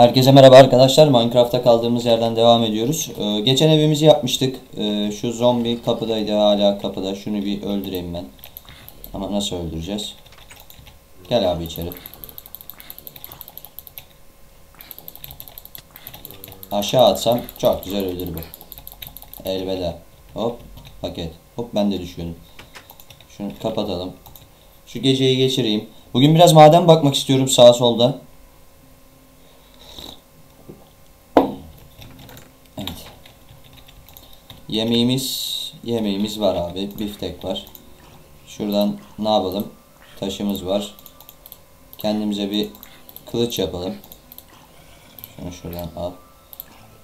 Herkese merhaba arkadaşlar. Minecraft'ta kaldığımız yerden devam ediyoruz. Ee, geçen evimizi yapmıştık. Ee, şu zombi kapıdaydı hala kapıda. Şunu bir öldüreyim ben. Ama nasıl öldüreceğiz? Gel abi içeri. Aşağı atsam çok güzel ölür bu. Elveda. Hop paket. Hop ben de düşüyordum. Şunu kapatalım. Şu geceyi geçireyim. Bugün biraz maden bakmak istiyorum sağa solda. Evet. Yemeğimiz yemeğimiz var abi. Biftek var. Şuradan ne yapalım? Taşımız var. Kendimize bir kılıç yapalım. Şunu şuradan al.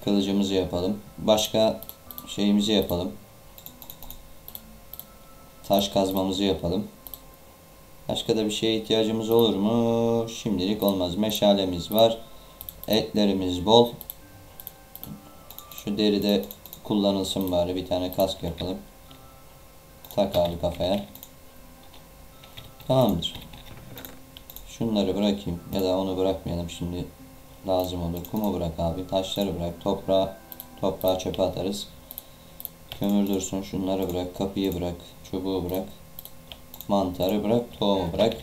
Kılıcımızı yapalım. Başka şeyimizi yapalım. Taş kazmamızı yapalım. Başka da bir şeye ihtiyacımız olur mu? Şimdilik olmaz. Meşalemiz var. Etlerimiz bol. Şu deri de kullanılsın bari. Bir tane kask yapalım. Tak abi kafaya. Tamamdır. Şunları bırakayım. Ya da onu bırakmayalım şimdi. Lazım olur. Kumu bırak abi. Taşları bırak. Toprağı, toprağı çöpe atarız. Kömür dursun. Şunları bırak. Kapıyı bırak. Çubuğu bırak. Mantarı bırak. Tohumu bırak.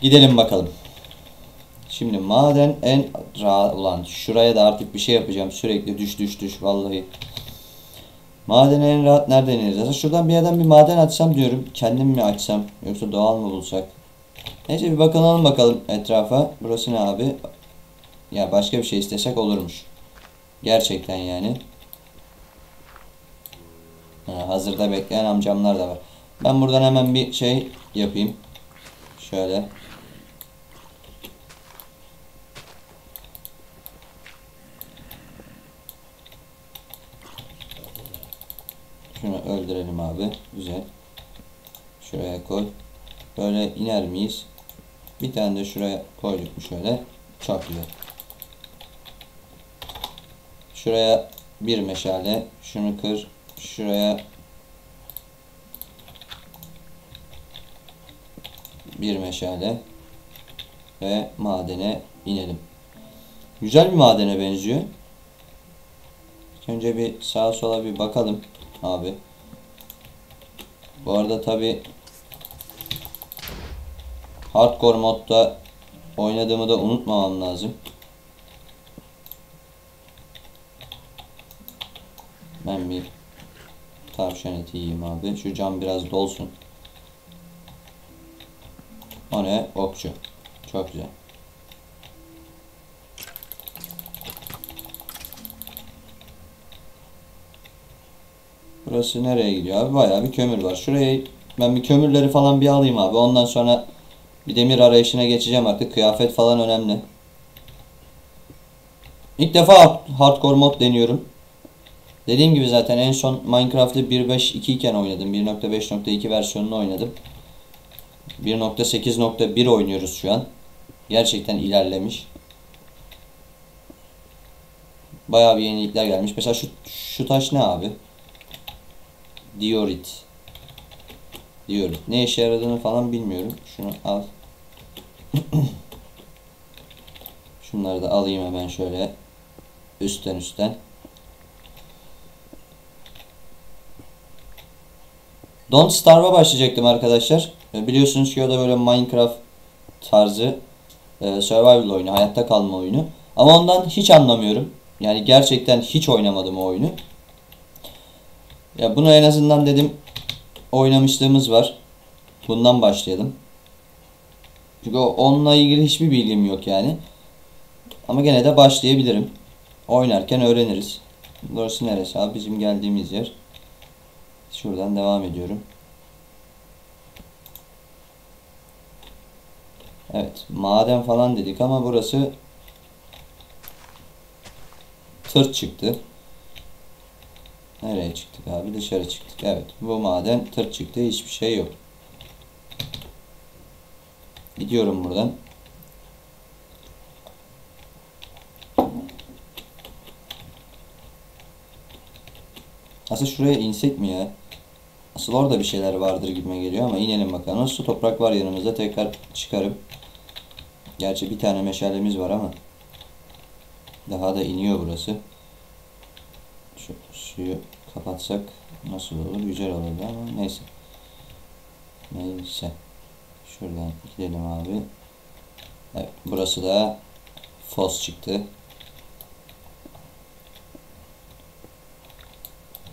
Gidelim bakalım. Şimdi maden en rahat ulan şuraya da artık bir şey yapacağım. Sürekli düş düş düş vallahi. Madene en rahat nereden ineriz? Şuradan bir yerden bir maden açsam diyorum. Kendim mi açsam yoksa doğal mı bulsak? Neyse bir bakalım bakalım etrafa. Burası ne abi? Ya başka bir şey istesek olurmuş. Gerçekten yani. Ha, hazırda bekleyen amcamlar da var. Ben buradan hemen bir şey yapayım. Şöyle. Şunu öldürelim abi. Güzel. Şuraya koy. Böyle iner miyiz? Bir tane de şuraya koyduk mu şöyle. Çok güzel. Şuraya bir meşale. Şunu kır. Şuraya bir meşale ve madene inelim. Güzel bir madene benziyor. Önce bir sağa sola bir bakalım abi. Bu arada tabi hardcore modda oynadığımı da unutmamam lazım. Ben bir tavşan eti yiyeyim abi. Şu cam biraz dolsun. O ne? Okçu. Çok güzel. Burası nereye gidiyor abi? Bayağı bir kömür var. Şurayı ben bir kömürleri falan bir alayım abi. Ondan sonra bir demir arayışına geçeceğim artık. Kıyafet falan önemli. İlk defa hardcore mod deniyorum. Dediğim gibi zaten en son Minecraft'ı 1.5.2 iken oynadım. 1.5.2 versiyonunu oynadım. 1.8.1 oynuyoruz şu an. Gerçekten ilerlemiş. Bayağı bir yenilikler gelmiş. Mesela şu, şu taş ne abi? Diorit. Diorit. Ne işe yaradığını falan bilmiyorum. Şunu al. Şunları da alayım hemen şöyle. Üstten üstten. Don't Starve'a başlayacaktım arkadaşlar. Biliyorsunuz ki o da böyle Minecraft tarzı e, survival oyunu, hayatta kalma oyunu. Ama ondan hiç anlamıyorum. Yani gerçekten hiç oynamadım o oyunu. Ya bunu en azından dedim oynamışlığımız var. Bundan başlayalım. Çünkü onunla ilgili hiçbir bilgim yok yani. Ama gene de başlayabilirim. Oynarken öğreniriz. Burası neresi abi? Bizim geldiğimiz yer. Şuradan devam ediyorum. Evet. Maden falan dedik ama burası tır çıktı. Nereye çıktık abi? Dışarı çıktık. Evet. Bu maden tır çıktı. Hiçbir şey yok. Gidiyorum buradan. Aslında şuraya insek mi ya? Asıl orada bir şeyler vardır gibime geliyor ama inelim bakalım. Su toprak var yanımızda. Tekrar çıkarım. Gerçi bir tane meşalemiz var ama daha da iniyor burası. Suyu kapatsak nasıl olur? Güzel olurdu ama neyse. Neyse. Şuradan gidelim abi. Evet, burası da fos çıktı.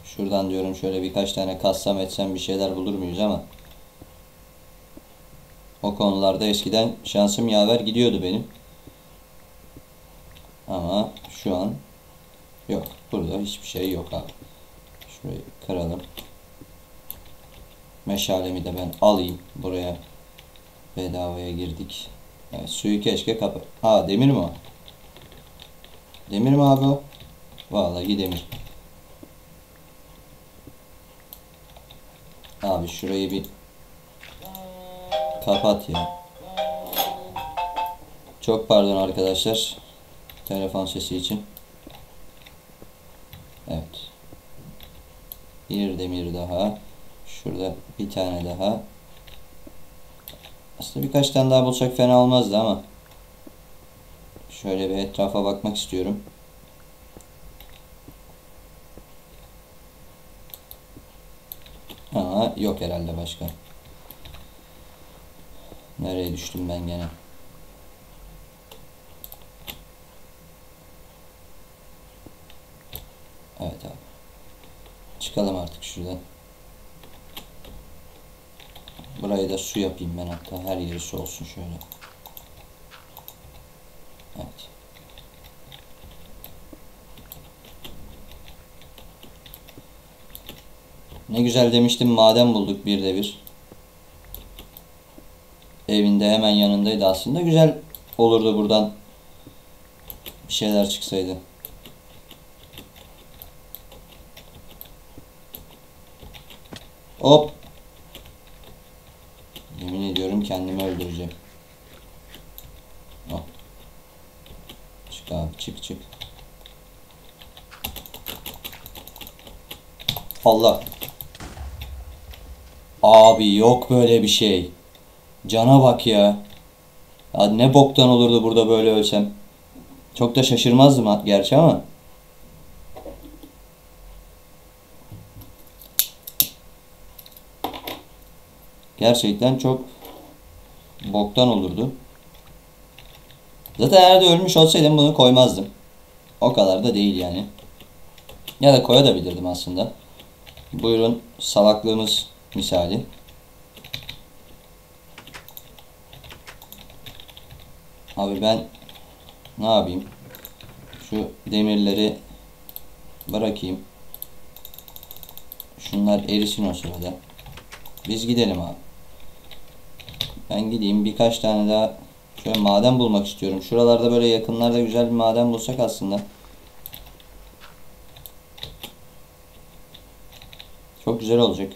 Şuradan diyorum şöyle birkaç tane kassam etsem bir şeyler bulur muyuz ama o konularda eskiden şansım yaver gidiyordu benim. Ama şu an yok. Burada hiçbir şey yok abi. Şurayı kıralım. Meşalemi de ben alayım. Buraya bedavaya girdik. Evet, suyu keşke kapı. Aa demir mi o? Demir mi abi o? Vallahi demir. Abi şurayı bir kapat ya. Çok pardon arkadaşlar. Telefon sesi için. Evet. Bir demir daha. Şurada bir tane daha. Aslında birkaç tane daha bulsak fena olmazdı ama. Şöyle bir etrafa bakmak istiyorum. Ama yok herhalde başka. Nereye düştüm ben gene? Evet abi. Çıkalım artık şuradan. Burayı da su yapayım ben hatta. Her yeri su olsun şöyle. Evet. Ne güzel demiştim maden bulduk bir de bir. Evinde hemen yanındaydı aslında. Güzel olurdu buradan bir şeyler çıksaydı. Hop. Yemin ediyorum kendimi öldüreceğim. Hop. Çık abi çık çık. Allah. Abi yok böyle bir şey. Cana bak ya. Ya ne boktan olurdu burada böyle ölsem. Çok da şaşırmazdım gerçi ama. Gerçekten çok boktan olurdu. Zaten eğer de ölmüş olsaydım bunu koymazdım. O kadar da değil yani. Ya da koyabilirdim aslında. Buyurun salaklığımız misali. Abi ben ne yapayım? Şu demirleri bırakayım. Şunlar erisin o sırada. Biz gidelim abi. Ben gideyim birkaç tane daha şöyle maden bulmak istiyorum. Şuralarda böyle yakınlarda güzel bir maden bulsak aslında. Çok güzel olacak.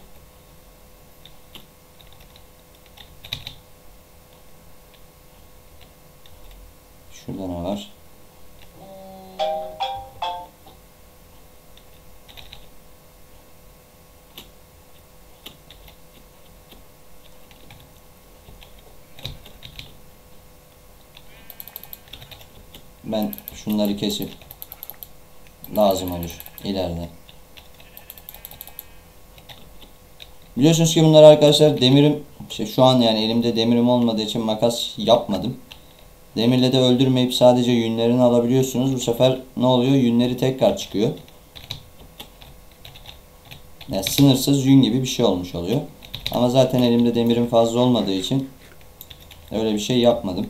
Şurada ne var? Ben şunları kesip lazım olur ileride. Biliyorsunuz ki bunlar arkadaşlar demirim işte şu an yani elimde demirim olmadığı için makas yapmadım. Demirle de öldürmeyip sadece yünlerini alabiliyorsunuz. Bu sefer ne oluyor? Yünleri tekrar çıkıyor. Yani sınırsız yün gibi bir şey olmuş oluyor. Ama zaten elimde demirim fazla olmadığı için öyle bir şey yapmadım.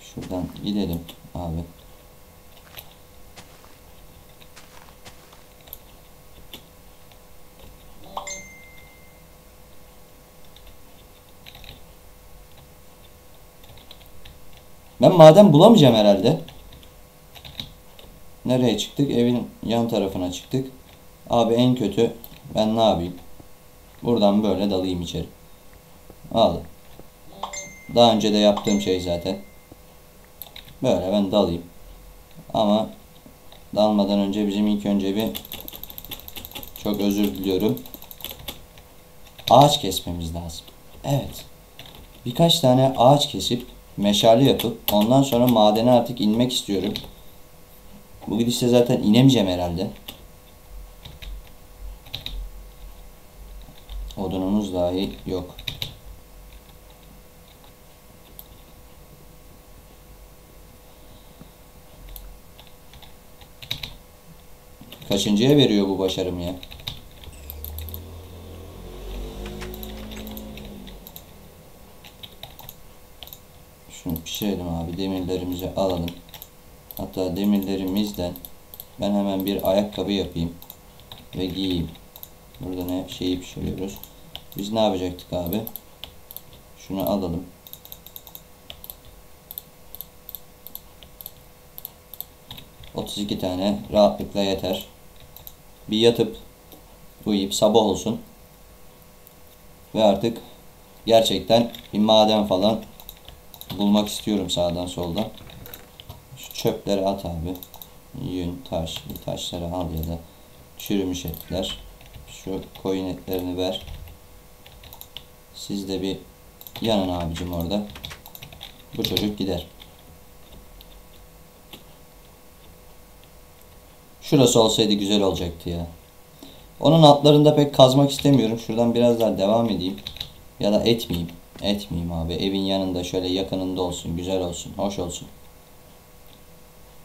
Şuradan gidelim abi. Ben maden bulamayacağım herhalde. Nereye çıktık? Evin yan tarafına çıktık. Abi en kötü ben ne yapayım? Buradan böyle dalayım içeri. Al. Daha önce de yaptığım şey zaten. Böyle ben dalayım. Ama dalmadan önce bizim ilk önce bir Çok özür diliyorum. Ağaç kesmemiz lazım. Evet. Birkaç tane ağaç kesip meşale yapıp ondan sonra madene artık inmek istiyorum. Bu gidişte zaten inemeyeceğim herhalde. Odunumuz dahi yok. Kaçıncıya veriyor bu başarım ya? Şunu pişirelim abi. Demirlerimizi alalım. Hatta demirlerimizden ben hemen bir ayakkabı yapayım. Ve giyeyim. Burada ne şeyi pişiriyoruz. Biz ne yapacaktık abi? Şunu alalım. İki tane rahatlıkla yeter. Bir yatıp uyuyup sabah olsun. Ve artık gerçekten bir maden falan bulmak istiyorum sağdan soldan. Şu çöpleri at abi. Yün, taş, taşları al ya da çürümüş etler. Şu koyun etlerini ver. Siz de bir yanın abicim orada. Bu çocuk gider. Şurası olsaydı güzel olacaktı ya. Onun altlarında pek kazmak istemiyorum. Şuradan biraz daha devam edeyim. Ya da etmeyeyim. Etmeyeyim abi. Evin yanında şöyle yakınında olsun. Güzel olsun. Hoş olsun.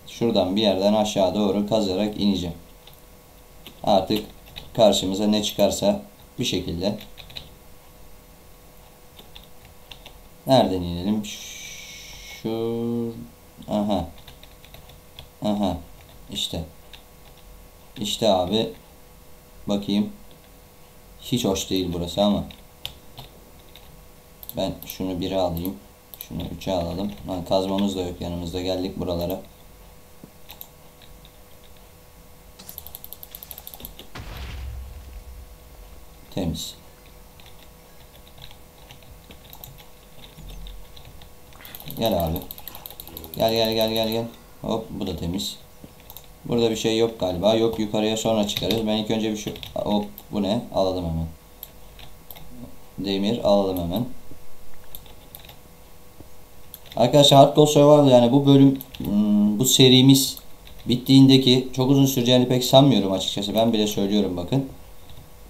Şuradan bir yerden aşağı doğru kazarak ineceğim. Artık karşımıza ne çıkarsa bir şekilde. Nereden inelim? Şu aha. Aha. İşte. İşte abi. Bakayım. Hiç hoş değil burası ama. Ben şunu 1'e alayım. Şunu 3'e alalım. Lan kazmamız da yok yanımızda. Geldik buralara. Temiz. Gel abi. Gel gel gel gel gel. Hop bu da temiz. Burada bir şey yok galiba. Yok yukarıya sonra çıkarız. Ben ilk önce bir şey... Hop bu ne? Alalım hemen. Demir alalım hemen. Arkadaşlar Hardcore Survival yani bu bölüm hmm, bu serimiz bittiğindeki çok uzun süreceğini pek sanmıyorum açıkçası. Ben bile söylüyorum bakın.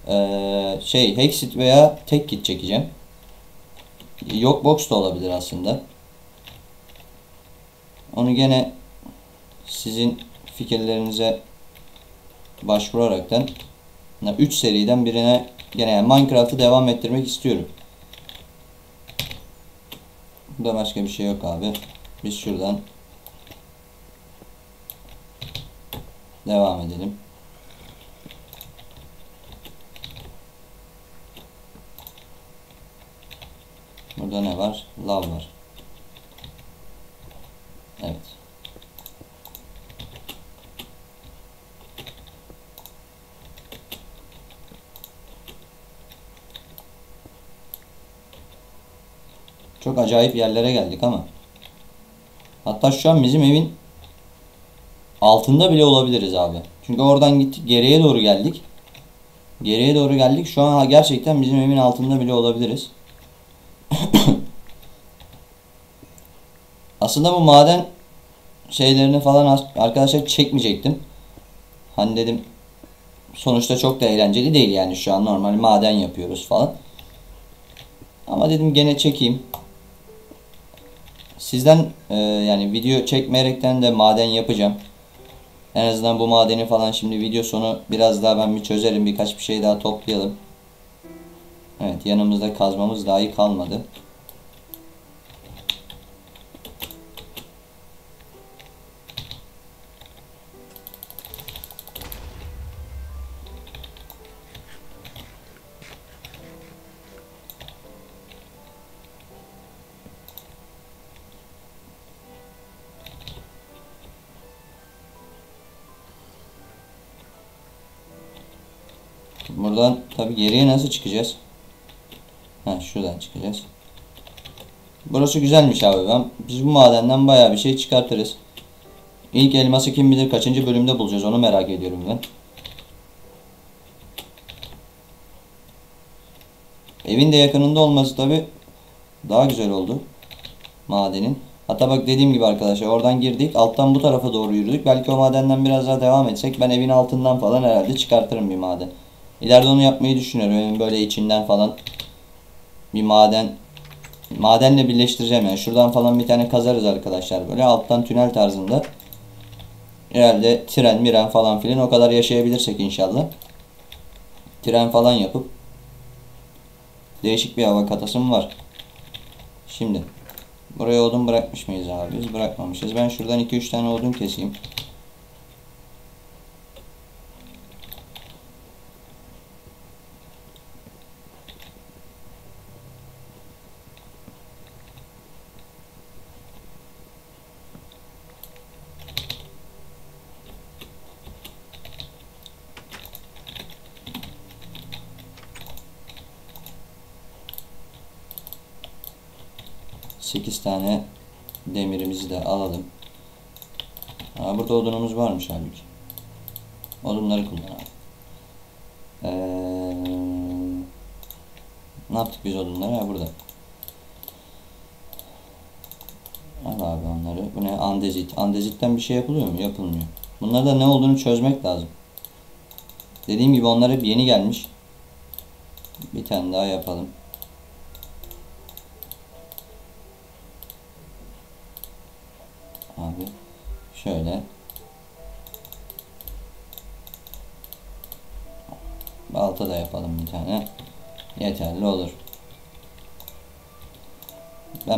Ee, şey Hexit veya tek kit çekeceğim. Yok box da olabilir aslında. Onu gene sizin fikirlerinize başvuraraktan 3 seriden birine gene yani Minecraft'ı devam ettirmek istiyorum. Burada başka bir şey yok abi. Biz şuradan devam edelim. Burada ne var? Lav var. Evet. Çok acayip yerlere geldik ama. Hatta şu an bizim evin altında bile olabiliriz abi. Çünkü oradan gittik geriye doğru geldik. Geriye doğru geldik. Şu an gerçekten bizim evin altında bile olabiliriz. Aslında bu maden şeylerini falan arkadaşlar çekmeyecektim. Hani dedim sonuçta çok da eğlenceli değil yani şu an normal maden yapıyoruz falan. Ama dedim gene çekeyim. Sizden e, yani video çekmeyerekten de maden yapacağım. En azından bu madeni falan şimdi video sonu biraz daha ben bir çözerim. Birkaç bir şey daha toplayalım. Evet yanımızda kazmamız dahi kalmadı. Buradan tabi geriye nasıl çıkacağız? Ha şuradan çıkacağız. Burası güzelmiş abi. Ben, biz bu madenden baya bir şey çıkartırız. İlk elması kim bilir kaçıncı bölümde bulacağız onu merak ediyorum ben. Evin de yakınında olması tabi daha güzel oldu. Madenin. Hatta bak dediğim gibi arkadaşlar oradan girdik. Alttan bu tarafa doğru yürüdük. Belki o madenden biraz daha devam etsek ben evin altından falan herhalde çıkartırım bir maden. İleride onu yapmayı düşünüyorum. Böyle içinden falan bir maden madenle birleştireceğim yani. Şuradan falan bir tane kazarız arkadaşlar. Böyle alttan tünel tarzında. Herhalde tren, miren falan filan o kadar yaşayabilirsek inşallah. Tren falan yapıp değişik bir hava katasım var. Şimdi buraya odun bırakmış mıyız abi? Biz bırakmamışız. Ben şuradan 2-3 tane odun keseyim. Tane demirimizi de alalım. Aa, burada odunumuz varmış halbuki. Odunları kullanalım. Ee, ne yaptık biz odunları? Ha burada. Al abi onları. Bu ne? Andezit. Andezitten bir şey yapılıyor mu? Yapılmıyor. Bunlarda da ne olduğunu çözmek lazım. Dediğim gibi onlar hep yeni gelmiş. Bir tane daha yapalım.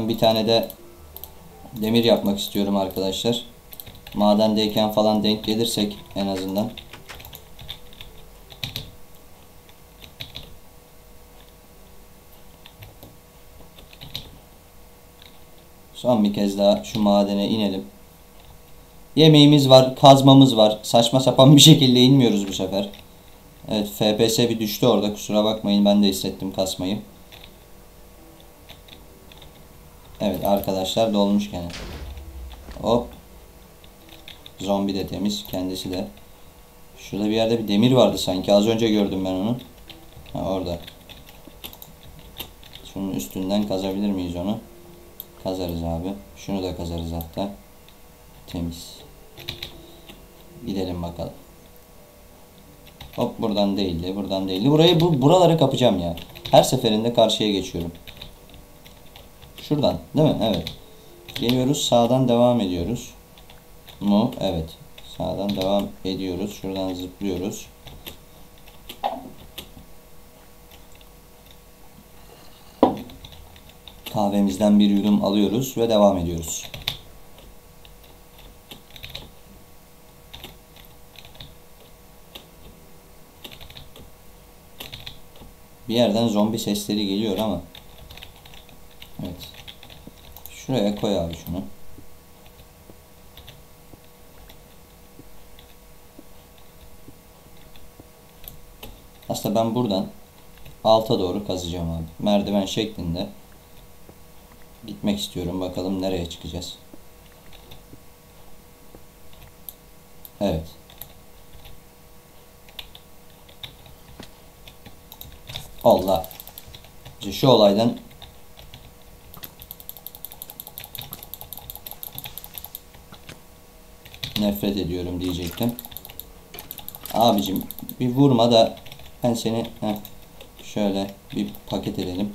Bir tane de demir yapmak istiyorum arkadaşlar. Madendeyken falan denk gelirsek en azından. Son bir kez daha şu madene inelim. Yemeğimiz var, kazmamız var. Saçma sapan bir şekilde inmiyoruz bu sefer. Evet FPS bir düştü orada kusura bakmayın ben de hissettim kasmayı. Evet arkadaşlar dolmuş gene. Hop. Zombi de temiz kendisi de. Şurada bir yerde bir demir vardı sanki az önce gördüm ben onu. Ha, orada. Şunun üstünden kazabilir miyiz onu? Kazarız abi. Şunu da kazarız hatta. Temiz. Gidelim bakalım. Hop buradan değildi. Buradan değildi. Burayı bu buraları kapacağım ya. Her seferinde karşıya geçiyorum. Şuradan değil mi? Evet. Geliyoruz. Sağdan devam ediyoruz. Mu? Evet. Sağdan devam ediyoruz. Şuradan zıplıyoruz. Kahvemizden bir yudum alıyoruz ve devam ediyoruz. Bir yerden zombi sesleri geliyor ama. Şuraya koy abi şunu. Aslında ben buradan alta doğru kazacağım abi. Merdiven şeklinde gitmek istiyorum. Bakalım nereye çıkacağız. Evet. Allah. Şu olaydan nefret ediyorum diyecektim. Abicim bir vurma da ben seni heh, şöyle bir paket edelim.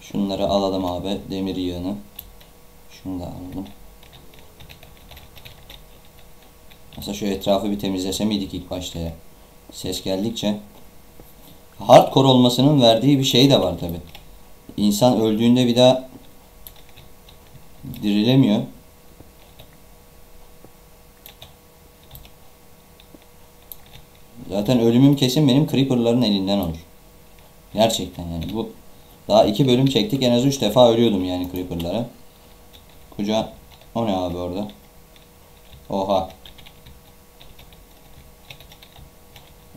Şunları alalım abi. Demir yığını. Şunu da alalım. Mesela şu etrafı bir temizlese miydik ilk başta ya? Ses geldikçe. Hardcore olmasının verdiği bir şey de var tabi. İnsan öldüğünde bir daha dirilemiyor. Zaten ölümüm kesin benim Creeper'ların elinden olur. Gerçekten yani bu daha iki bölüm çektik en az üç defa ölüyordum yani Creeper'lara. Kuca o ne abi orada? Oha.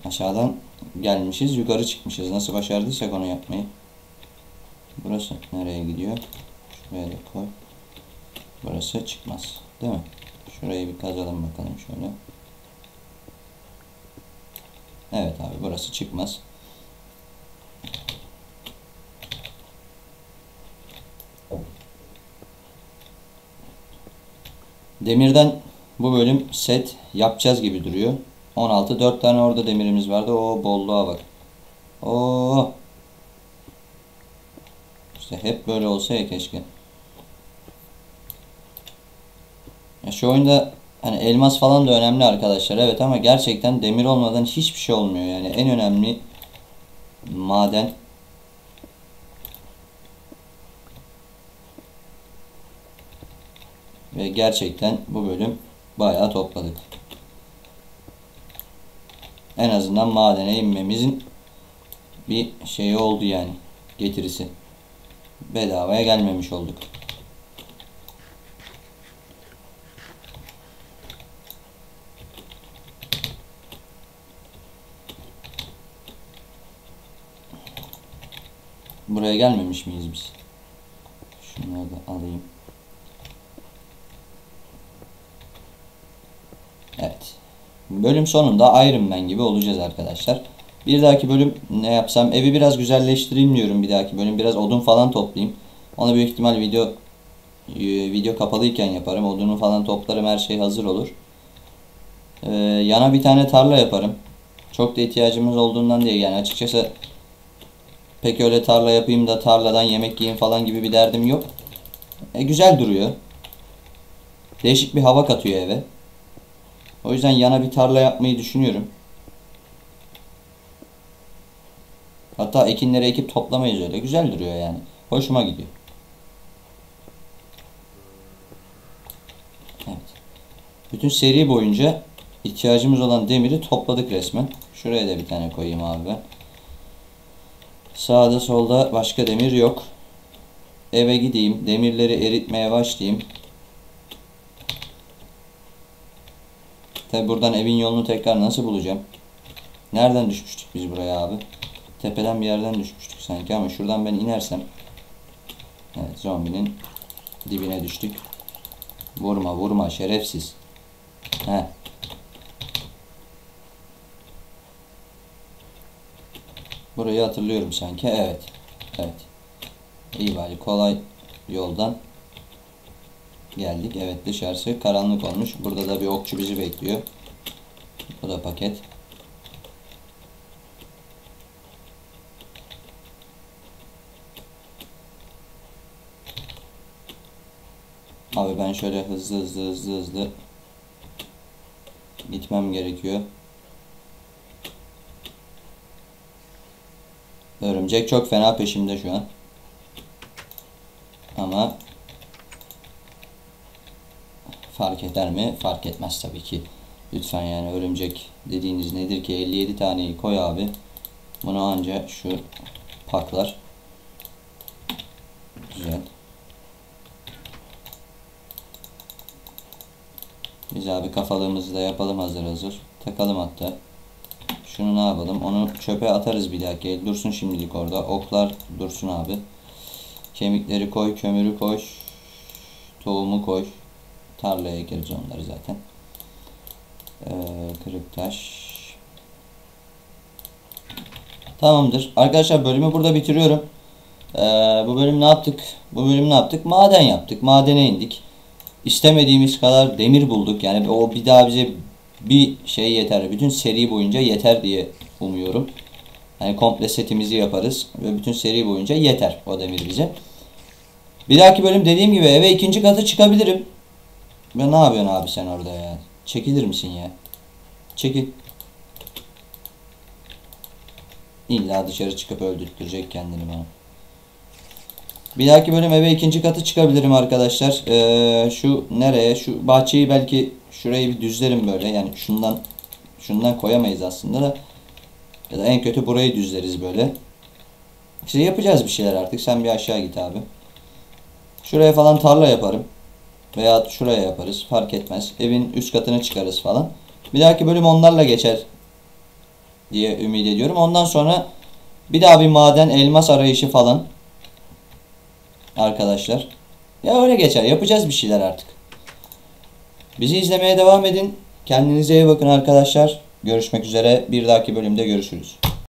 Aşağıdan gelmişiz yukarı çıkmışız. Nasıl başardıysak onu yapmayı. Burası nereye gidiyor? Şuraya da koy. Burası çıkmaz. Değil mi? Şurayı bir kazalım bakalım şöyle. Evet abi burası çıkmaz. Demirden bu bölüm set yapacağız gibi duruyor. 16 4 tane orada demirimiz vardı. O bolluğa bak. Oo. İşte hep böyle olsa ya keşke. Ya şu oyunda hani elmas falan da önemli arkadaşlar. Evet ama gerçekten demir olmadan hiçbir şey olmuyor. Yani en önemli maden ve gerçekten bu bölüm bayağı topladık. En azından madene inmemizin bir şeyi oldu yani getirisi. Bedavaya gelmemiş olduk. Buraya gelmemiş miyiz biz? Şunları da alayım. Evet. Bölüm sonunda Iron Man gibi olacağız arkadaşlar. Bir dahaki bölüm ne yapsam evi biraz güzelleştireyim diyorum bir dahaki bölüm. Biraz odun falan toplayayım. Onu büyük ihtimal video e, video kapalıyken yaparım. Odunu falan toplarım her şey hazır olur. Ee, yana bir tane tarla yaparım. Çok da ihtiyacımız olduğundan değil yani açıkçası pek öyle tarla yapayım da tarladan yemek yiyeyim falan gibi bir derdim yok. E, güzel duruyor. Değişik bir hava katıyor eve. O yüzden yana bir tarla yapmayı düşünüyorum. Hatta ekinleri ekip toplamayız öyle. Güzel duruyor yani. Hoşuma gidiyor. Evet. Bütün seri boyunca ihtiyacımız olan demiri topladık resmen. Şuraya da bir tane koyayım abi ben. Sağda solda başka demir yok. Eve gideyim. Demirleri eritmeye başlayayım. Tabi buradan evin yolunu tekrar nasıl bulacağım? Nereden düşmüştük biz buraya abi? Tepeden bir yerden düşmüştük sanki ama şuradan ben inersem. Evet zombinin dibine düştük. Vurma vurma şerefsiz. He. Burayı hatırlıyorum sanki. Evet. Evet. İyi bari kolay yoldan geldik. Evet dışarısı karanlık olmuş. Burada da bir okçu bizi bekliyor. Bu da paket. Abi ben şöyle hızlı hızlı hızlı hızlı gitmem gerekiyor. Örümcek çok fena peşimde şu an. Ama fark eder mi? Fark etmez tabii ki. Lütfen yani örümcek dediğiniz nedir ki 57 taneyi koy abi. Bunu anca şu paklar. Güzel. Biz abi kafalığımızı da yapalım hazır hazır. Takalım hatta. Şunu ne yapalım? Onu çöpe atarız bir dahaki. Dursun şimdilik orada. Oklar dursun abi. Kemikleri koy, kömürü koy. Tohumu koy. Tarlaya ekeriz onları zaten. Ee, kırık taş. Tamamdır. Arkadaşlar bölümü burada bitiriyorum. Ee, bu bölüm ne yaptık? Bu bölüm ne yaptık? Maden yaptık. Madene indik. İstemediğimiz kadar demir bulduk. Yani o bir daha bize bir şey yeter. Bütün seri boyunca yeter diye umuyorum. Yani komple setimizi yaparız ve bütün seri boyunca yeter o demir bize. Bir dahaki bölüm dediğim gibi eve ikinci katı çıkabilirim. Ben ne yapıyorsun abi sen orada ya? Çekilir misin ya? Çekil. İlla dışarı çıkıp öldürtecek kendini bana. Bir dahaki bölüm eve ikinci katı çıkabilirim arkadaşlar. Ee, şu nereye? Şu bahçeyi belki şurayı bir düzlerim böyle. Yani şundan şundan koyamayız aslında da. Ya da en kötü burayı düzleriz böyle. İşte yapacağız bir şeyler artık. Sen bir aşağı git abi. Şuraya falan tarla yaparım. Veya şuraya yaparız. Fark etmez. Evin üst katını çıkarız falan. Bir dahaki bölüm onlarla geçer diye ümit ediyorum. Ondan sonra bir daha bir maden elmas arayışı falan arkadaşlar. Ya öyle geçer. Yapacağız bir şeyler artık. Bizi izlemeye devam edin. Kendinize iyi bakın arkadaşlar. Görüşmek üzere. Bir dahaki bölümde görüşürüz.